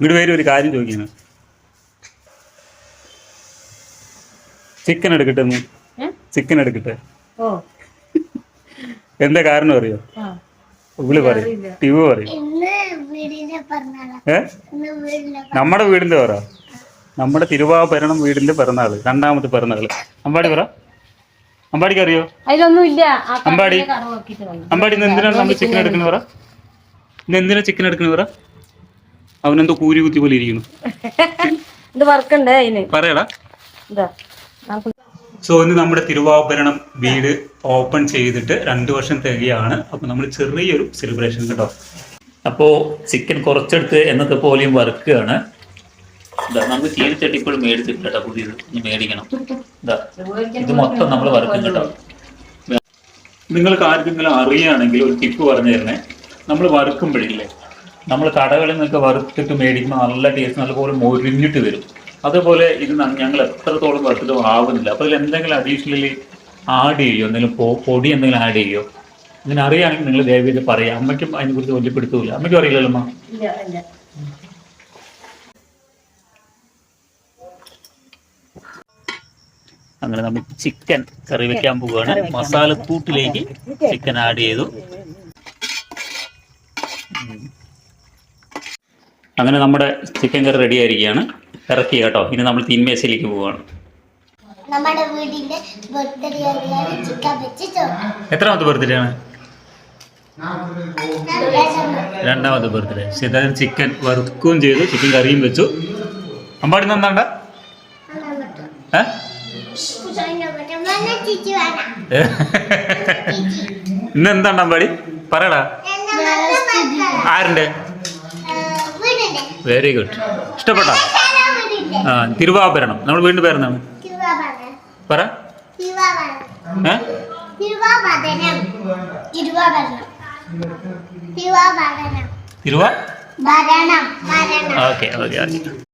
ഇങ്ങോട്ട് പേര് ഒരു കാര്യം ചോദിക്കുന്നു ചിക്കൻ എടുക്കട്ടെ ചിക്കൻ എടുക്കട്ടെ? ഓ. എന്താ കാരണം അറിയോ? ആ. ഇവിൾ പറയും. ടിവ് പറയും. ഏ? നമ്മുടെ വീടിന്റെ പറ. നമ്മുടെ തിരുവാഭരണം വീടിന്റെ പിറന്നാൾ രണ്ടാമത്തെ പിറന്നാൾ. അമ്പാടി പറ. അമ്പാടിക്ക് അറിയോ? അതിലൊന്നുമില്ല അമ്പാടി. അമ്പാടി ഇന്ന് എന്തിനാണ് നമ്മൾ ചിക്കൻ എടുക്കുന്നത് പറ? ഇന്ന് എന്തിനാ ചിക്കൻ എടുക്കുന്നത് പറ? അവനെന്തോ കൂരി കുത്തി പോലെ ഇരിക്കുന്നു. ഇത് വർക്കുണ്ട് അതിന്. പറയടാ. ഇതാ സോ ഇന്ന് നമ്മുടെ തിരുവാഭരണം വീട് ഓപ്പൺ ചെയ്തിട്ട് രണ്ടു വർഷം തികയാണ്. അപ്പൊ നമ്മൾ ചെറിയൊരു സെലിബ്രേഷൻ കേട്ടോ അപ്പോ ചിക്കൻ കുറച്ചെടുത്ത് എന്നൊക്കെ പോലെയും വറുക്കുകയാണ്. ഇതാ നമുക്ക് ചീനച്ചട്ടി ഇപ്പോഴും മേടിച്ചിട്ടില്ല കേട്ടോ പുതിയത്. ഇനി മേടിക്കണം. ഇതാ ഇത് മൊത്തം നമ്മൾ വറുക്കും കേട്ടോ നിങ്ങൾക്ക് ആർക്കെങ്കിലും അറിയുകയാണെങ്കിൽ ഒരു ടിപ്പ് പറഞ്ഞു തരണേ. നമ്മൾ വറുക്കുമ്പോഴില്ലേ നമ്മൾ കടകളിൽ നിന്നൊക്കെ വറുത്തിട്ട് മേടിക്കുമ്പോൾ നല്ല ടേസ്റ്റ് നല്ലപോലെ മുരിഞ്ഞിട്ട് വരും. അതുപോലെ ഇത് ഞങ്ങൾ എത്രത്തോളം വറുത്തിട്ടും ആവുന്നില്ല. അപ്പോൾ ഇതിൽ എന്തെങ്കിലും അഡീഷണലി ആഡ് ചെയ്യോ? എന്തെങ്കിലും പൊടി എന്തെങ്കിലും ആഡ് ചെയ്യോ? ഇങ്ങനെ അറിയുകയാണെങ്കിൽ നിങ്ങൾ ദയവേത് പറയാം. അമ്മയ്ക്കും അതിനെക്കുറിച്ച് വലിയ പിടുത്തമില്ല അമ്മയ്ക്കും അറിയില്ലല്ലോ അമ്മ? അങ്ങനെ നമ്മൾ ചിക്കൻ കറി വെക്കാൻ പോവുകയാണ്. മസാലക്കൂട്ടിലേക്ക് ചിക്കൻ ആഡ് ചെയ്തു. അങ്ങനെ നമ്മുടെ ചിക്കൻ കറി റെഡി ആയിരിക്കുകയാണ്. ഇറക്കി കേട്ടോ. ഇനി നമ്മൾ തീൻമേശയിലേക്ക് പോവുകയാണ് നമ്മുടെ വീടിന്റെ ബർത്ത്ഡേ ചിക്കൻ വെച്ച് എത്രാമത്തെ ബർത്ത്ഡേ ആണ്? രണ്ടാമത്തെ. ബർത്ത്ഡേ ശരിക്കും ചിക്കൻ വറുക്കുകയും ചെയ്തു. ചിക്കൻ കറിയും വെച്ചു. അമ്പാടി നന്നാണ്ട ഇന്ന് എന്താണ് അമ്പാടി? പറയടാ. ആരുണ്ട്? വെരി ഗുഡ് ഇഷ്ടപ്പെട്ടോ? ആ തിരുവാഭരണം. നമ്മൾ വീണ്ടും തിരുവാഭരണം പറ. തിരുവാ? Okay okay okay.